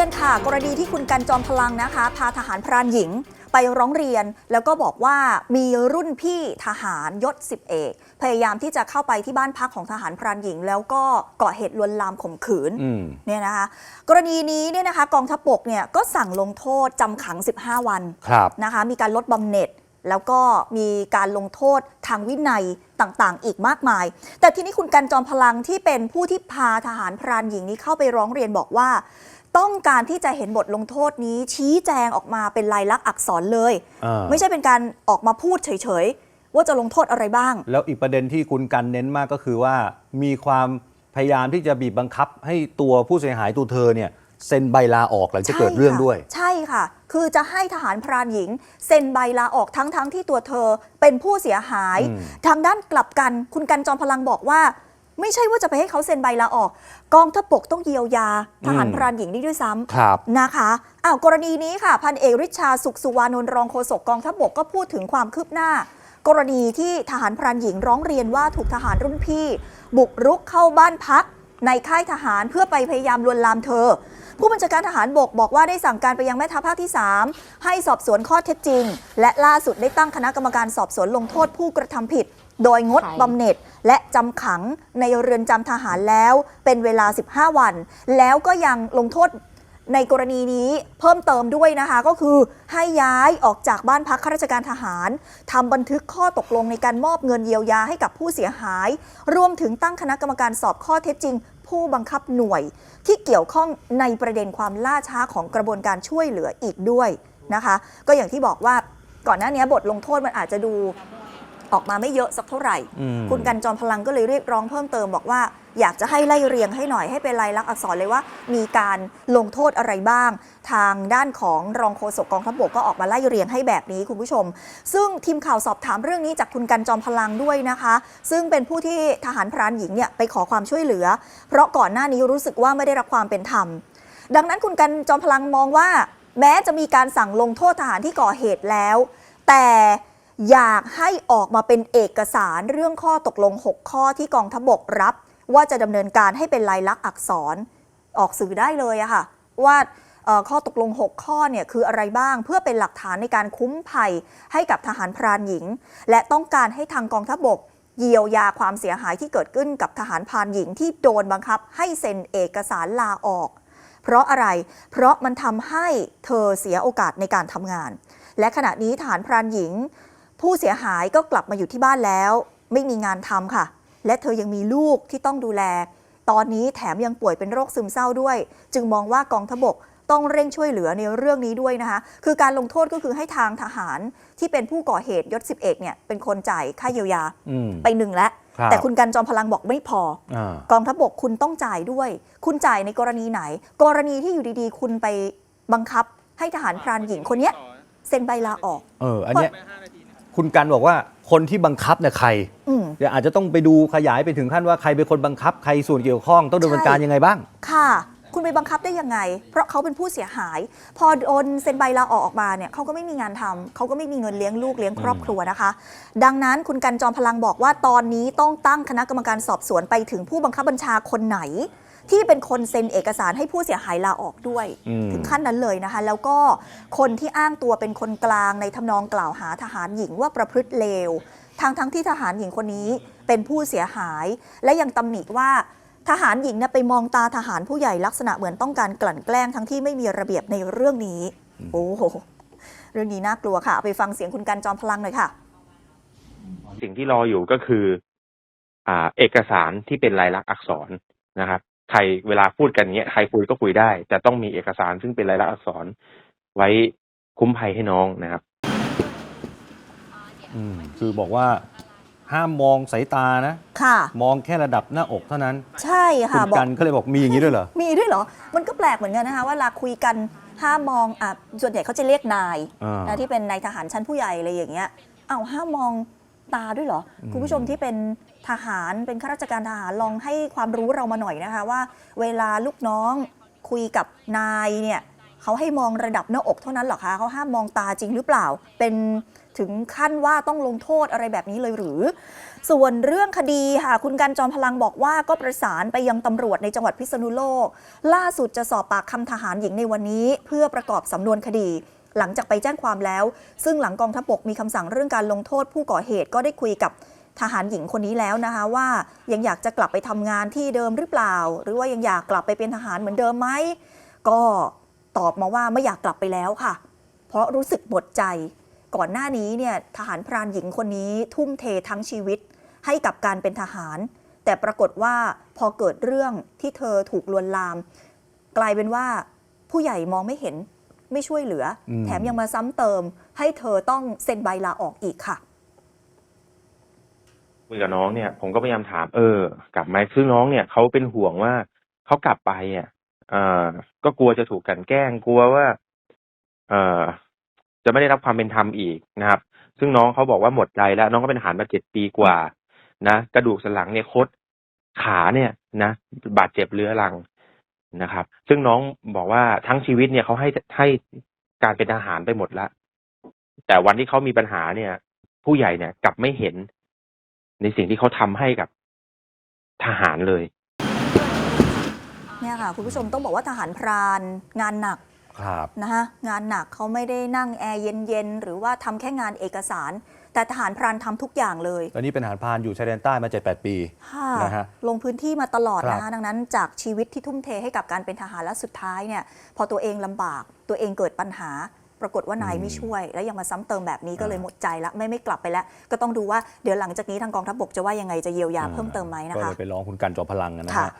กันค่ะ กรณีที่คุณกันจอมพลังนะคะ พาทหารพรานหญิงไปร้องเรียน แล้วก็บอกว่ามีรุ่นพี่ทหารยศสิบเอกพยายามที่จะเข้าไปที่บ้านพักของทหารพรานหญิง แล้วก็ก่อเหตุลวนลามข่มขืนอืมเนี่ยนะคะ กรณีนี้เนี่ยนะคะ กองทัพบกเนี่ยก็สั่งลงโทษจำขัง 15 วันครับนะคะ มีการลดบำเหน็จแล้วก็มีการลงโทษทางวินัยต่างๆ อีกมากมาย แต่ทีนี้คุณกันจอมพลังที่เป็นผู้ที่พาทหารพรานหญิงนี้เข้าไปร้องเรียนบอกว่า ต้องการที่จะเห็นบทลงโทษนี้ ชี้แจงออกมาเป็นลายลักษณ์อักษรเลย อ่า ไม่ใช่เป็นการออกมาพูดเฉยๆ ว่าจะลงโทษอะไรบ้าง แล้วอีกประเด็นที่คุณกันเน้นมากก็คือว่า มีความพยายามที่จะบีบบังคับให้ตัวผู้เสียหายตัวเธอเนี่ยเซ็นใบลาออกหลังจากเกิดเรื่องด้วย ใช่ค่ะ คือจะให้ทหารพรานหญิง เซ็นใบลาออกทั้งๆทที่ตัวเธอเป็นผู้เสียหาย อืม ทางด้านกลับกัน คุณกันจอมพลังบอกว่า ไม่ใช่ว่าจะไปให้เขาเซ็นใบลาออก กองทัพบกต้องเยียวยาทหารพรานหญิงนี่ด้วยซ้ำครับนะคะอ้าวกรณีนี้ค่ะ พันเอกริชาสุขสุวานนท์รองโฆษกกองทัพบกก็พูดถึงความคืบหน้า กรณีที่ทหารพรานหญิงร้องเรียนว่าถูกทหารรุ่นพี่ บุกรุกเข้าบ้านพัก ในค่ายทหารเพื่อไปพยายามลวนลามเธอ ผู้บัญชาการทหารบกบอกว่าได้สั่งการไปยังแม่ทัพภาคที่ 3 ให้สอบสวนข้อเท็จจริง และล่าสุดได้ตั้งคณะกรรมการสอบสวนลงโทษผู้กระทำผิด โดยงดบำเหน็จและจำขังในเรือนจำทหารแล้ว เป็นเวลา 15 วัน แล้วก็ยังลงโทษ ในกรณีนี้เพิ่มเติมด้วยนะคะ ก็คือให้ย้ายออกจากบ้านพักข้าราชการทหารทำบันทึกข้อตกลงในการมอบเงินเยียวยาให้กับผู้เสียหาย รวมถึงตั้งคณะกรรมการสอบข้อเท็จจริง ผู้บังคับหน่วย ที่เกี่ยวข้องในประเด็นความล่าช้าของกระบวนการช่วยเหลืออีกด้วยนะคะ ก็อย่างที่บอกว่าก่อนหน้านี้บทลงโทษมันอาจจะดู ออกมาไม่เยอะสักเท่าไหร่อืมคุณกันจอมพลังก็เลยเรียกร้องเพิ่มเติมบอกว่าอยากจะให้ไล่เรียงให้หน่อยให้เป็นลายลักษณ์อักษรเลยว่า มีการลงโทษอะไรบ้าง ทางด้านของรองโฆษกกองทัพบกก็ออกมาไล่เรียงให้แบบนี้คุณผู้ชม ซึ่งทีมข่าวสอบถามเรื่องนี้จากคุณกันจอมพลังด้วยนะคะ ซึ่งเป็นผู้ที่ทหารพรานหญิงเนี่ยไปขอความช่วยเหลือ เพราะก่อนหน้านี้รู้สึกว่าไม่ได้รับความเป็นธรรม ดังนั้นคุณกันจอมพลังมองว่า แม้จะมีการสั่งลงโทษทหารที่ก่อเหตุแล้ว แต่ อยากให้ออกมาเป็นเอกสารเรื่องข้อตกลง 6 ข้อที่กองทบกรับ ว่าจะดำเนินการให้เป็นลายลักษณ์อักษร ออกสื่อได้เลยอะค่ะ ว่าข้อตกลง 6 ข้อเนี่ยคืออะไรบ้างเพื่อเป็นหลักฐานในการคุ้มภัยให้กับทหารพรานหญิง และต้องการให้ทางกองทบกเยียวยาความเสียหายที่เกิดขึ้นกับทหารพรานหญิงที่โดนบังคับให้เซ็นเอกสารลาออก เพราะอะไร เพราะมันทำให้เธอเสียโอกาสในการทำงาน และขณะนี้ทหารพรานหญิง ผู้เสียหายก็กลับมาอยู่ที่บ้านแล้ว ไม่มีงานทำค่ะ และเธอยังมีลูกที่ต้องดูแล ตอนนี้แถมยังป่วยเป็นโรคซึมเศร้าด้วย จึงมองว่ากองทพบกต้องเร่งช่วยเหลือในเรื่องนี้ด้วยนะคะ คือการลงโทษก็คือให้ทางทหารที่เป็นผู้ก่อเหตุยศสิบเอกเนี่ยเป็นคนจ่ายค่าเยียวยาอืมไปหนึ่งแล้วครับแต่คุณกันจอมพลังบอกไม่พออ่ากองทัพบกคุณต้องจ่ายด้วย คุณจ่ายในกรณีไหน กรณีที่อยู่ดีๆ คุณไปบังคับให้ทหารพรานหญิงคนเนี้ยเซ็นใบลาออก เออ อันเนี้ย คุณกันบอกว่าคนที่บังคับเนี่ยใครอืม เดี๋ยวอาจจะต้องไปดูขยายไปถึงขั้นว่าใครเป็นคนบังคับใครส่วนเกี่ยวข้องต้องดำเนินการยังไงบ้าง ค่ะ คุณไปบังคับได้ยังไง เพราะเขาเป็นผู้เสียหาย พอโดนเซ็นใบลาออกออกมาเนี่ยเขาก็ไม่มีงานทำเขาก็ไม่มีเงินเลี้ยงลูกเลี้ยงครอบครัวนะคะ ดังนั้นคุณกันจอมพลังบอกว่าตอนนี้ต้องตั้งคณะกรรมการสอบสวนไปถึงผู้บังคับบัญชาคนไหน ที่เป็นคนเซ็นเอกสารให้ผู้เสียหายลาออกด้วยอืมถึงขั้นนั้นเลยนะคะ แล้วก็คนที่อ้างตัวเป็นคนกลางในทำนองกล่าวหาทหารหญิงว่าประพฤติเลวทางทั้งที่ทหารหญิงคนนี้เป็นผู้เสียหาย และยังตำหนิว่าทหารหญิงเนี่ยไปมองตาทหารผู้ใหญ่ลักษณะเหมือนต้องการกลั่นแกล้งทั้งที่ไม่มีระเบียบในเรื่องนี้ โอ้โหเรื่องนี้น่ากลัวค่ะเอาไปฟังเสียงคุณกันจอมพลังหน่อยค่ะ สิ่งที่รออยู่ก็คือ อ่า เอกสารที่เป็นลายลักษณ์อักษรนะครับ ใครเวลาพูดกันเนี้ยใครคุยก็คุยได้ แต่ต้องมีเอกสารซึ่งเป็นลายลักษณ์อักษรไว้คุ้มภัยให้น้องนะครับ อืมคือบอกว่าห้ามมองสายตานะ ค่ะ มองแค่ระดับหน้าอกเท่านั้น ใช่คุค่ะณบอกกันก็เลยบอกมีอย่างนี้ด้วยเหรอ มีด้วยเหรอ มันก็แปลกเหมือนกันนะคะเวลาคุยกันห้ามมองอะส่วนใหญ่เขาจะเรียกนายอ่านะที่เป็นนายทหารชั้นผู้ใหญ่อะไรอย่างเงี้ยเอาห้ามมอง ตาด้วยเหรออืมคุณผู้ชมที่เป็นทหารเป็นข้าราชการทหารลองให้ความรู้เรามาหน่อยนะคะว่า เวลาลูกน้องคุยกับนายเนี่ยเขาให้มองระดับหน้าอกเท่านั้นเหรอคะเขาห้ามมองตาจริงหรือเปล่า เป็นถึงขั้นว่าต้องลงโทษอะไรแบบนี้เลยหรือ ส่วนเรื่องคดีค่ะ คุณกันจอมพลังบอกว่าก็ประสานไปยังตำรวจในจังหวัดพิษณุโลก ล่าสุดจะสอบปากคำทหารหญิงในวันนี้ เพื่อประกอบสำนวนคดี หลังจากไปแจ้งความแล้ว ซึ่งหลังกองทัพบกมีคำสั่งเรื่องการลงโทษผู้ก่อเหตุก็ได้คุยกับทหารหญิงคนนี้แล้วนะคะว่ายังอยากจะกลับไปทำงานที่เดิมหรือเปล่า หรือว่ายังอยากกลับไปเป็นทหารเหมือนเดิมไหมก็ตอบมาว่าไม่อยากกลับไปแล้วค่ะ เพราะรู้สึกหมดใจ ก่อนหน้านี้เนี่ยทหารพรานหญิงคนนี้ทุ่มเททั้งชีวิต ให้กับการเป็นทหาร แต่ปรากฏว่าพอเกิดเรื่องที่เธอถูกลวนลาม กลายเป็นว่าผู้ใหญ่มองไม่เห็น ไม่ช่วยเหลืออมแถมยังมาซ้ำเติม ให้เธอต้องเซ็นใบลาออกอีกค่ะคุยกับน้องเนี่ย ผมก็พยายามถาม เออ กลับไหมซึ่งน้องเนี่ยเขาเป็นห่วงว่าเขากลับไปอะเอ่อก็กลัวจะถูกกลันแกล้งกลัวว่า เอ่อจะไม่ได้รับความเป็นธรรมอีกนะครับ ซึ่งน้องเขาบอกว่าหมดใจแล้ว น้องก็เป็นทหารมาเจ็ดปีกว่า นะกระดูกสันหลังเนี่ยคดขาเนี่ยนะบาดเจ็บเรื้อรัง นะครับ ซึ่งน้องบอกว่าทั้งชีวิตเนี่ยเขาให้ให้การเป็นทหารไปหมดละแต่วันที่เขามีปัญหาเนี่ย ผู้ใหญ่เนี่ยกลับไม่เห็นในสิ่งที่เขาทำให้กับทหารเลย เนี่ยค่ะ คุณผู้ชมต้องบอกว่าทหารพรานงานหนัก ครับนะคะงานหนักเขาไม่ได้นั่งแอร์เย็นๆหรือว่าทำแค่งานเอกสาร แต่ทหารพรานทำทุกอย่างเลยตอนนี้เป็นทหารพรานอยู่ชายแดนใต้มา7-8ปีค่ะนะฮะลงพื้นที่มาตลอดครับนะคะดังนั้นจากชีวิตที่ทุ่มเทให้กับการเป็นทหารและสุดท้ายเนี่ยพอตัวเองลำบากตัวเองเกิดปัญหาปรากฏว่านายไม่ช่วย แล้วยังมาซ้ำเติมแบบนี้ก็เลยหมดใจละไม่ไม่กลับไปแล้ว ก็ต้องดูว่าเดี๋ยวหลังจากนี้ทางกองทัพบกจะว่ายังไงจะเยียวยาเพิ่มเติมไหมนะก็คะเลยไปร้องคุณกันจอมพลังนะค่ะฮะ